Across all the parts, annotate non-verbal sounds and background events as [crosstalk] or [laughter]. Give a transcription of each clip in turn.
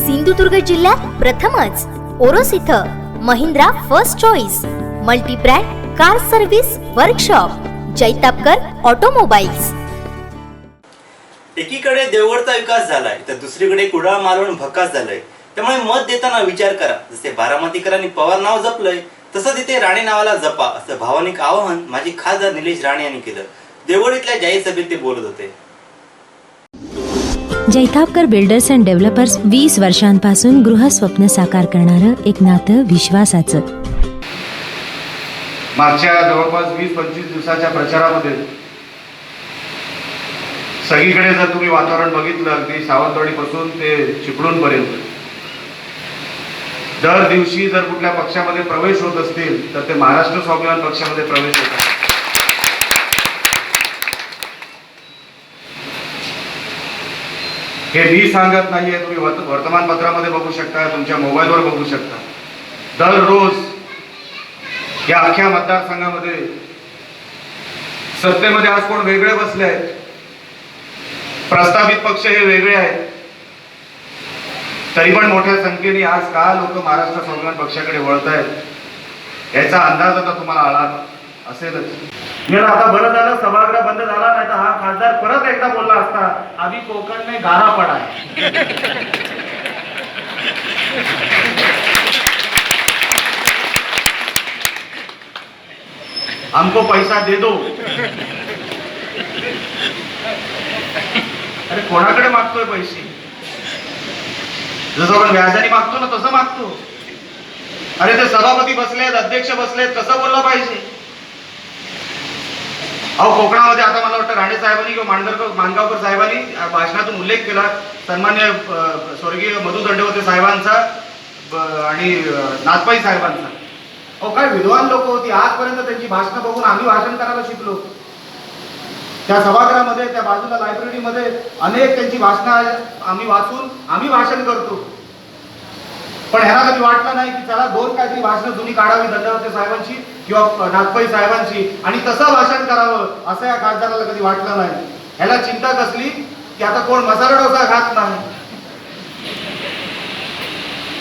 सिंधुदुर्ग जिल्ह्यात प्रथमच ओरोस इथं Mahindra first choice multibrand car service workshop Jaitapkar automobiles. एकीकडे देवगडचा विकास झालाय तर दुसरीकडे कुडाळ मालवण भकास झालाय. त्यामुळे मत देताना विचार करा जसे बारामतीकरांनी पवार नाव जपलंय तसं तिथे राणे नावाला जपा असं भावनिक आवाहन माझी खासदार निलेश राणे यांनी केलं. देवगड इथल्या जाहीर सभेत ते बोलत होते. जैतापकर बिल्डर्स अँड डेव्हलपर्स वीस वर्षांपासून गृहस्वप्न साकार करणारं एक नातं विश्वासाचं. मागच्या जवळपास वीस पंचवीस दिवसाच्या प्रचारामध्ये सगळीकडे जर तुम्ही वातावरण बघितलं अगदी सावंतवाडीपासून ते चिपळूणपर्यंत दर दिवशी जर कुठल्या पक्षामध्ये प्रवेश होत असतील तर ते महाराष्ट्र स्वाभिमान पक्षामध्ये प्रवेश होतात हे मी सांगत नाहीये तुम्ही वर्त- वर्तमानपत्रामध्ये बघू शकता तुमच्या मोबाईलवर बघू शकता. दररोज या अख्ख्या मतदारसंघामध्ये सत्तेमध्ये आज कोण वेगळे बसले आहेत? प्रस्तावित पक्ष हे वेगळे आहेत. तरी पण मोठ्या संख्येने आज का लोक महाराष्ट्र स्वाभिमान पक्षाकडे वळत आहेत याचा अंदाज आता तुम्हाला आला असेलच. आता बरं झालं सभागृह बंद झाला नाही तर हा खासदार परत एकदा बोलला असता. आधी कोकण गारा पडा. हमको पैसा दे दो. अरे कोणाकडे मागतोय पैसे? जसं आपण व्याजाने मागतो ना तसं मागतो. अरे ते सभापती बसलेत अध्यक्ष बसलेत कसं बोललं पाहिजे? अहो कोकणामध्ये आता मला वाटतं राणे साहेबांनी किंवा मांडरकर मानगावकर साहेबांनी भाषणातून उल्लेख केला. सन्मान्य स्वर्गीय मधु दंडवते साहेबांचा आणि अ, नाथपाई साहेबांचा. अहो काय विद्वान लोक होती. आजपर्यंत त्यांची भाषणं बघून आम्ही भाषण करायला शिकलो. त्या सभागृहामध्ये त्या बाजूला लायब्ररीमध्ये अनेक त्यांची भाषणं आम्ही वाचून आम्ही भाषण करतो. पण ह्याला कधी वाटलं नाही की चला दोन काहीतरी भाषणं जुनी काढावी दंडवते साहेबांची. किंवा नागपाई साहेबांशी. आणि तसं भाषण करावं असं या खासदाराला कधी वाटलं नाही. ह्याला चिंता कसली? की आता कोण मसाला डोसा खात नाही.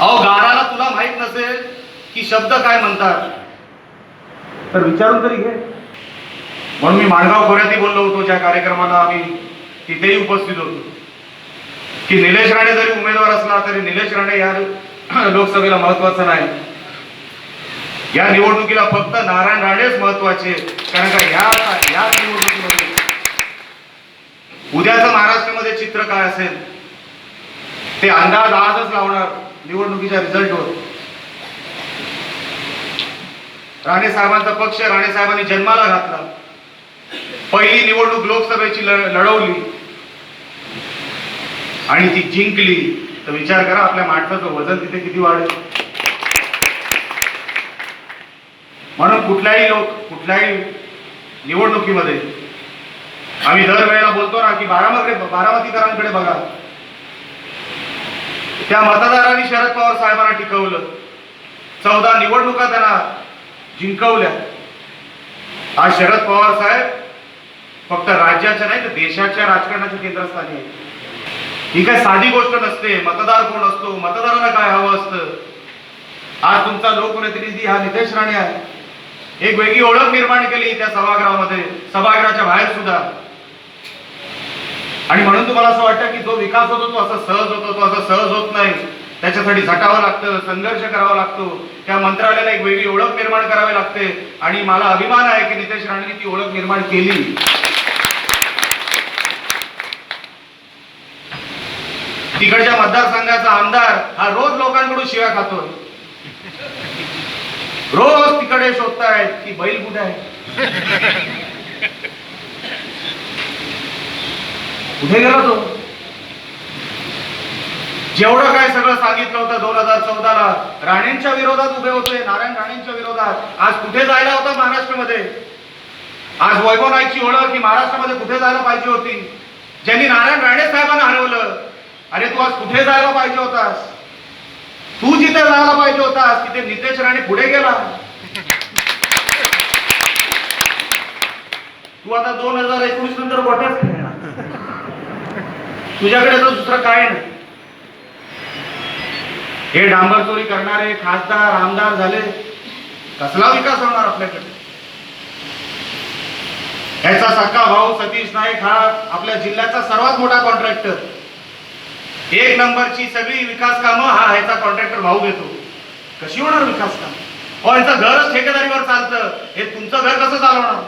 अहो गाराला तुला माहीत नसेल की शब्द काय म्हणतात. तर विचारून तरी घे. म्हणून मी माणगाव खोऱ्यातही बोललो होतो ज्या कार्यक्रमाला आम्ही तिथेही उपस्थित होतो. की निलेश राणे जरी उमेदवार असला तरी निलेश राणे या [clears throat] लोकसभेला महत्वाचं नाही. या निवडणुकीला फक्त नारायण राणेच महत्त्वाचे कारण का या या निवडणुकीमध्ये उद्याचं महाराष्ट्रामध्ये चित्र काय असेल ते अंदाज आजच लावणार निवडणुकीच्या रिझल्टवर राणे साहेबांचा पक्ष राणे साहेबांनी जन्माला घातला. पहिली निवडणूक लोकसभेची लढवली. आणि ती जिंकली. तर विचार करा आपल्या माणसाचं वजन तिथे किती वाढेल? म्हणून कुठल्याही लोक कुठल्याही निवडणुकीमध्ये आम्ही दरवेळेला बोलतो ना की बारामतीकडे बारामतीकरांकडे बघा. त्या मतदारांनी शरद पवार साहेबांना टिकवलं. चौदा निवडणुका त्यांना जिंकवल्या. आज शरद पवार साहेब फक्त राज्याच्या नाही तर देशाच्या राजकारणाच्या केंद्रस्थानी आहे ही काय साधी गोष्ट नसते. मतदार कोण असतो? मतदारांना काय हवं असतं? आज तुमचा लोकप्रतिनिधी हा नितेश राणे आहे. एक वेगळी ओळख निर्माण केली त्या सभागृहामध्ये सभागृहाच्या बाहेर सुद्धा. आणि म्हणून तुम्हाला असं वाटतं की जो विकास होतो तो असा सहज होतो तो असा सहज होत नाही. त्याच्यासाठी झटावं लागतं संघर्ष करावा लागतो. त्या मंत्रालयाला एक वेगळी ओळख निर्माण करावी लागते. आणि मला अभिमान आहे की नितेश राणेंनी ती ओळख निर्माण केली. तिकडच्या मतदारसंघाचा आमदार हा रोज लोकांकडून शिव्या खातो रोज तिकडे शोधतायत की बैल कुठे आहे? कुठे गेला तो? जेवढं काय सगळं सांगितलं होतं दोन हजार चौदाला राणेंच्या विरोधात उभे होते नारायण राणेंच्या विरोधात. आज कुठे जायला होता महाराष्ट्रामध्ये? आज वैभव नाईकची ओळख की महाराष्ट्रामध्ये कुठे जायला पाहिजे होती? ज्यांनी नारायण राणे साहेबांना हरवलं अरे तू आज कुठे जायला पाहिजे होतास? तू पाहिजे होता. तिथे नितेश राणे पुढे गेला. तू आता दोन हजार एकोणीस नंतर गोट्याच तुझ्याकडे तर दुसरं काय नाही. हे डांबर चोरी करणारे खासदार आमदार झाले. कसला विकास होणार आपल्याकडे? याचा सक्का भाऊ सतीश नाईक हा आपल्या जिल्ह्याचा सर्वात मोठा कॉन्ट्रॅक्टर एक नंबरची सगळी विकास कामं हा ह्याचा कॉन्ट्रॅक्टर भाऊ घेतो. कशी होणार विकास काम? हो यांचं घरच ठेकेदारीवर चालतं. हे तुमचं घर कसं चालवणार?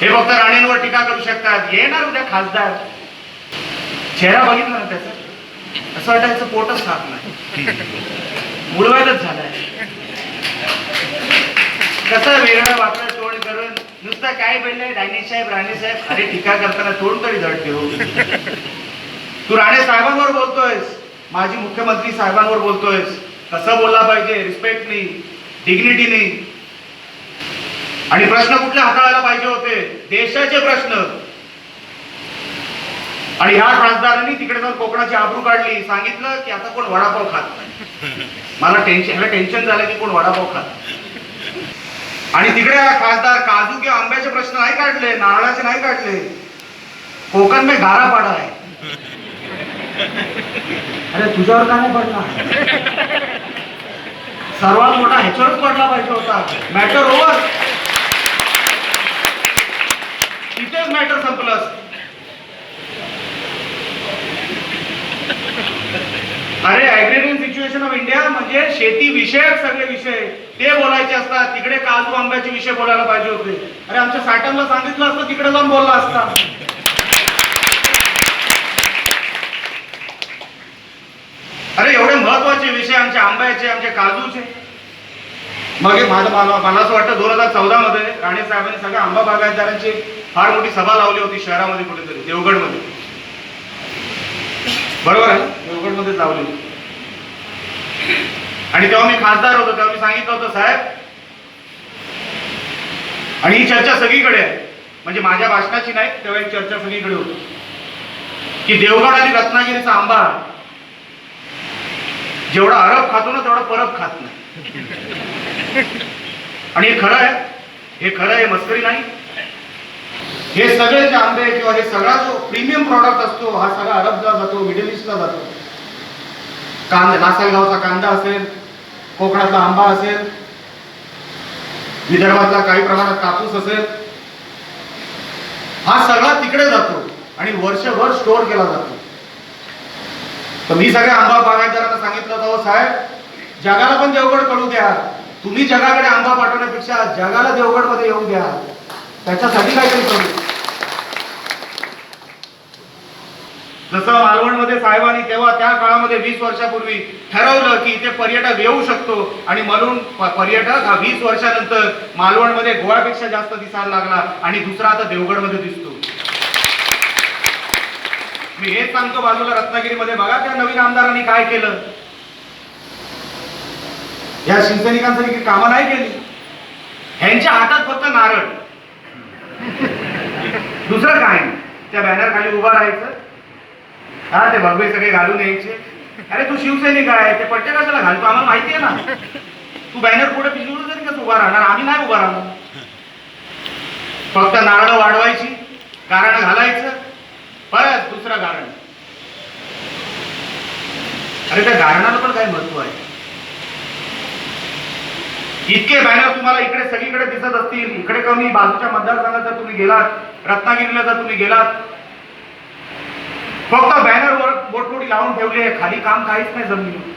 हे फक्त राणेंवर टीका करू शकतात. येणार उद्या खासदार. चेहरा बघितला ना त्याचा? असं वाटायचं पोटच खात नाही. मुळवायलाच झालाय. कसं वेगळं वाकडं तोंड करून? नुसतं काय बोललंय डायनी साहेब राणे साहेब अरे टीका करताना तोंड तरी धड ठेवू तू राणे साहेबांवर बोलतोयस. माजी मुख्यमंत्री साहेबांवर बोलतोयस. कसं बोलला पाहिजे. रिस्पेक्टनी डिग्निटीनी आणि प्रश्न कुठले हाताळायला पाहिजे होते? देशाचे प्रश्न. आणि ह्या खासदारांनी तिकडे जाऊन कोकणाची आबरू काढली. सांगितलं की आता कोण वडापाव खात नाही. मला टेन्शन ह्याला टेन्शन झालं की कोण वडापाव खात आणि तिकडे खासदार काजू किंवा आंब्याचे प्रश्न नाही काढले नारळाचे नाही काढले. कोकण मे गारा पाडा आहे. अरे तुझ्यावर का नाही पडला? सर्वात मोठा ह्याच्यावरच पडला पाहिजे होता. मॅटर ओव्हर तिथेच मॅटर संपलंस अरे अग्रेरियन सिच्युएशन ऑफ इंडिया म्हणजे शेती विषयक सगळे विषय. ते बोलायचे असतात. तिकडे काजू आंब्याचे विषय बोलायला पाहिजे होते. अरे आमच्या साठ्यांना सांगितलं असतं तिकडे जाऊन बोलला असता. अरे एवढे महत्त्वाचे विषय आमच्या आंब्याचे आमच्या काजूचे. मग हे माझं मला मला असं वाटतं दोन हजार चौदा मध्ये राणे साहेबांनी सगळ्या आंबा बागायतदारांची फार मोठी सभा लावली होती शहरामध्ये कुठेतरी देवगडमध्ये. बरोबर आहे? देवगडमध्ये लावली. आणि तेव्हा मी खासदार होतो तेव्हा मी सांगितलं होतं साहेब आणि ही चर्चा सगळीकडे आहे. म्हणजे माझ्या भाषणाची नाही तेव्हा एक चर्चा सगळीकडे होती. की देवगड आणि रत्नागिरीचा आंबा जेवढा अरब खातो ना तेवढा परब खात नाही. आणि हे खरं आहे हे खरं आहे मस्करी नाही. हे सगळे जे आंबे किंवा हे सगळा जो प्रीमियम प्रॉडक्ट असतो हा सगळा अरबला जातो मिडल ईस्टला जातो. कांदा लासलगावचा कांदा असेल कोकणातला आंबा असेल विदर्भातला काही प्रमाणात कापूस असेल हा सगळा तिकडे जातो आणि वर्षभर स्टोअर केला जातो. तर मी सगळ्या आंबा बागायतदारांना सांगितलं होतं हो साहेब जगाला पण देवगड कळू द्या. तुम्ही जगाकडे आंबा पाठवण्यापेक्षा जगाला देवगडमध्ये येऊ द्या. त्याच्यासाठी काहीतरी करू. जसं मालवणमध्ये साहेबांनी तेव्हा त्या काळामध्ये वीस वर्षापूर्वी ठरवलं की इथे पर्यटक येऊ शकतो आणि म्हणून पर्यटक हा वीस वर्षानंतर मालवणमध्ये गोव्यापेक्षा जास्त दिसायला लागला आणि दुसरा आता देवगडमध्ये दिसतो. मी हेच सांगतो बाजूला रत्नागिरीमध्ये. बघा त्या नवीन आमदारांनी काय केलं. या शिवसैनिकांसाठी कामं नाही केली. ह्यांच्या हातात फक्त नारळ. दुसरं काय त्या बॅनर खाली उभा राहायचं. हा ते भगवे सगळे घालून यायचे. अरे तू शिवसैनिक आहे. ते पट्टे कशाला घालतो? आम्हाला माहिती आहे ना. तू बॅनर पुढे पिजवून तरी कसं उभा राहणार? आम्ही नाही उभा राहणार. फक्त नारळ वाढवायची कारण घालायचं परत दुसरं गारण अरे त्या गारणाला पण काय महत्त्व आहे. इतके बॅनर तुम्हाला इकडे सगळीकडे दिसत असतील. इकडे कमी बाजूच्या मतदारसंघात जर तुम्ही गेलात रत्नागिरीला जर तुम्ही गेलात फक्त बॅनरवर मोठमोठी लावून ठेवली आहे खाली काम काहीच नाही जमिनी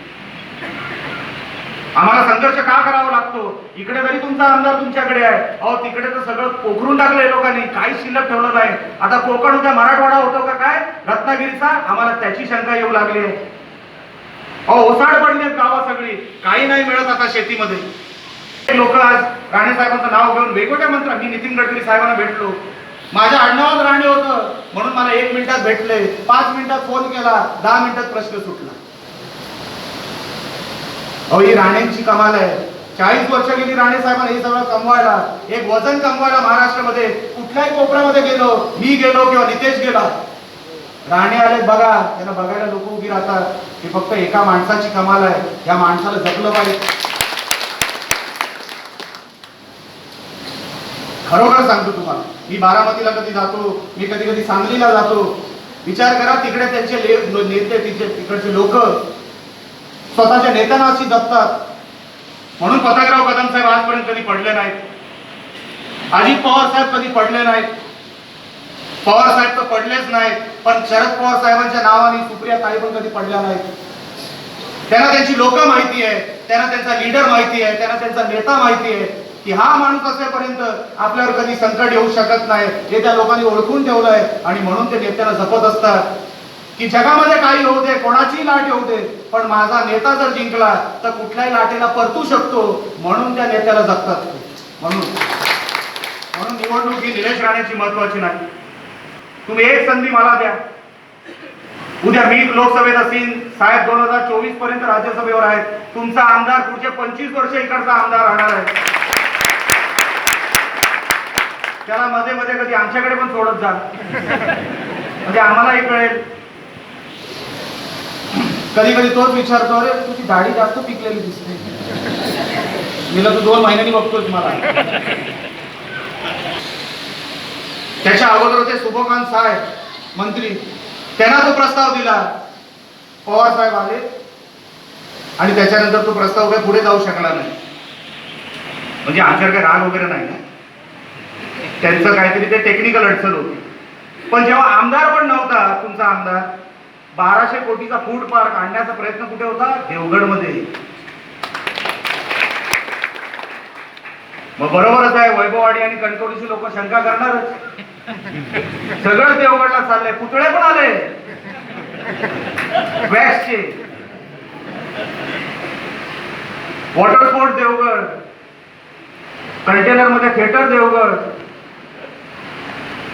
आम्हाला संघर्ष का करावा लागतो? इकडे तरी तुमचा आमदार तुमच्याकडे आहे. अहो तिकडे तर सगळं पोखरून टाकलंय लोकांनी. काही शिल्लक ठेवलं नाही. आता कोकण उद्या मराठवाडा होतो का काय? रत्नागिरीचा? आम्हाला त्याची शंका येऊ लागली आहे. अहो ओसाड पडलेत गावा सगळी. काही नाही मिळत आता शेतीमध्ये. लोक आज राणे साहेबांचं नाव घेऊन वेगवेगळ्या मंत्र मी नितीन गडकरी साहेबांना भेटलो. माझ्या आडनावात राणे होतं. म्हणून मला एक मिनिटात भेटले. पाच मिनिटात फोन केला. दहा मिनिटात प्रश्न सुटला. अहो ही राणेंची कमाल आहे. चाळीस वर्ष गेली राणे साहेबांना हे सगळं कमवायला. एक वजन कमवायला महाराष्ट्रामध्ये कुठल्याही कोपऱ्यामध्ये गेलो मी गेलो किंवा नितेश गेला. राणे आले बघा. त्यांना बघायला लोक उभी राहतात. हे फक्त एका माणसाची कमाल आहे. या माणसाला जगलं पाहिजे. खरोखर सांगतो तुम्हाला मी बारामतीला कधी जातो मी कधी कधी सांगलीला जातो. विचार करा तिकडे त्यांचे ले- नेते तिचे तिकडचे लोक स्वतःच्या नेत्यांना अशी जपतात. म्हणून पताकराव कदम साहेब आजपर्यंत कधी पडले नाहीत. अजित पवार साहेब कधी पडले नाहीत. पवार साहेब तर पडलेच नाहीत पण शरद पवार साहेबांच्या नावाने सुप्रिया ताई पण कधी पडल्या नाहीत. त्यांना त्यांची लोक माहिती आहे त्यांना त्यांचा लीडर माहिती आहे त्यांना त्यांचा नेता माहिती आहे की हा माणूस असेपर्यंत आपल्यावर कधी संकट येऊ शकत नाही. हे त्या लोकांनी ओळखून ठेवलंय आणि म्हणून ते नेत्याला जपत असतात. की जगामध्ये काही होऊ दे कोणाची लाट येऊ दे पण माझा नेता जर जिंकला तर कुठल्याही लाटेला परतू शकतो म्हणून त्या नेत्याला जपतात. म्हणून. म्हणून निवडणूक ही निलेश राणेची महत्वाची नाही. तुम्ही एक संधी मला द्या. उद्या मी लोकसभेत असेल साहेब दोन हजार चोवीसपर्यंत राज्यसभेवर आहेत. तुमचा आमदार पुढचे पंचवीस वर्ष इकडचा आमदार राहणार आहे. त्याला मध्ये मध्ये कधी आमच्याकडे पण सोडत जा. म्हणजे आम्हालाही कळेल. कधी कधी तोच विचारतो अरे तुझी दाढी जास्त पिकलेली दिसते. मी तू दोन महिन्यांनी बघतोच मला. त्याच्या अगोदर होते शुभकांत साहेब मंत्री त्यांना तो प्रस्ताव दिला. पवार साहेब आले. आणि त्याच्यानंतर तो प्रस्ताव काही पुढे जाऊ शकला नाही. म्हणजे आमच्यावर काही राग वगैरे नाही ना? त्यांचं काहीतरी ते टेक्निकल अडचण होती. पण जेव्हा आमदार पण नव्हता तुमचा आमदार बाराशे कोटीचा फूड पार्क आणण्याचा प्रयत्न कुठे होता? देवगडमध्ये. मग बरोबरच आहे वैभववाडी आणि कणकवलीची लोक शंका करणारच. सगळं देवगडला चाललंय. पुतळे पण आले. वॅक्सचे वॉटर स्पोर्ट देवगड. कंटेनरमध्ये थिएटर देवगड.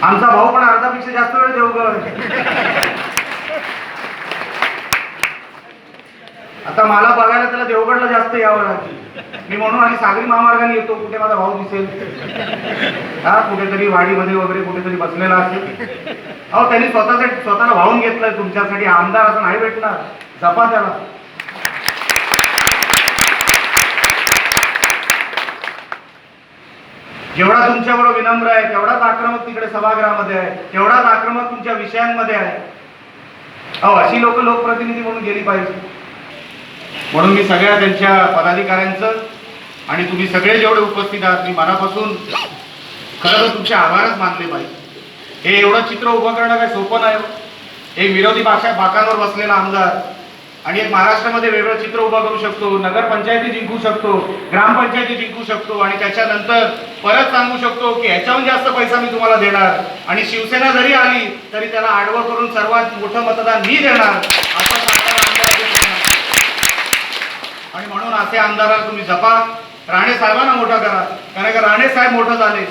आमचा भाऊ पण अर्धापेक्षा जास्त वेळ देवगड. आता मला बघायला त्याला देवगडला जास्त यावं लागते मी म्हणून आणि सागरी महामार्गाने येतो कुठे माझा भाऊ दिसेल. हा कुठेतरी वाडीमध्ये वगैरे कुठेतरी बसलेला असेल. अहो त्यांनी स्वतःसाठी स्वतःला वाहून घेतलंय तुमच्यासाठी. आमदार असं नाही भेटणार. जपा त्याला. जेवढा तुमच्याबरोबर विनम्र आहे तेवढाच आक्रमक तिकडे सभागृहामध्ये आहे. तेवढाच आक्रमक तुमच्या विषयांमध्ये आहे. अहो अशी लोक लोकप्रतिनिधी म्हणून गेली पाहिजे. म्हणून मी सगळ्या त्यांच्या पदाधिकाऱ्यांचं आणि तुम्ही सगळे जेवढे उपस्थित आहात मी मनापासून खरं तर तुमचे आभारच मानले पाहिजे. हे एवढं चित्र उभं करणं काही सोपं नाही हो. एक विरोधी भाषा बाकांवर बसलेला आमदार आणि एक महाराष्ट्रामध्ये वेगळं चित्र उभं करू शकतो नगरपंचायती जिंकू शकतो ग्रामपंचायती जिंकू शकतो आणि त्याच्यानंतर परत सांगू शकतो की ह्याच्याहून जास्त पैसा मी तुम्हाला देणार आणि शिवसेना जरी आली तरी त्याला आडवं करून सर्वात मोठं मतदान मी देणार असं सांगणारा आमदार असेल तुम्हाला. आणि म्हणून असे आमदाराला तुम्ही जपा. राणे साहेबांना मोठा करा. कारण का राणे साहेब मोठं झाले.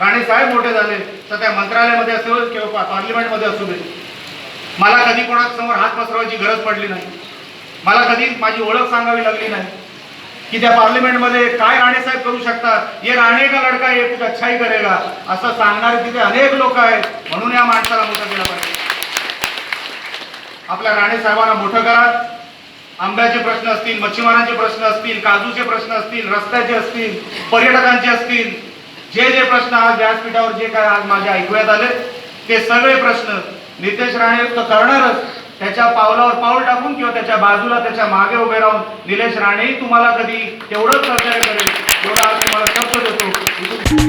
राणे साहेब मोठे झाले. तर त्या मंत्रालयामध्ये असो किंवा पा- पार्लिमेंटमध्ये असू दे. मला कधी कोणासमोर हात पसरवायची गरज पडली नाही. मला कधी माझी ओळख सांगावी लागली नाही. की त्या पार्लिमेंटमध्ये काय राणे साहेब करू शकतात? ये राणे का लडका ये कुछ अच्छाही करेगा? असं सांगणारे तिथे अनेक लोक आहेत. म्हणून या माणसाला मोठं केलं पाहिजे. आपल्या राणे साहेबांना मोठं करा. आंब्याचे प्रश्न असतील मच्छीमारांचे प्रश्न असतील काजूचे प्रश्न असतील रस्त्याचे असतील पर्यटकांचे असतील जे जे प्रश्न आज व्यासपीठावर जे काय आज माझ्या ऐकूयात आले ते सगळे प्रश्न नितेश राणे तर करणारच. त्याच्या पावलावर पाऊल टाकून किंवा त्याच्या बाजूला त्याच्यामागे उभे राहून निलेश राणेही तुम्हाला कधी तेवढंच सहकार्य करेल. एवढा आज तुम्हाला शब्द देतो.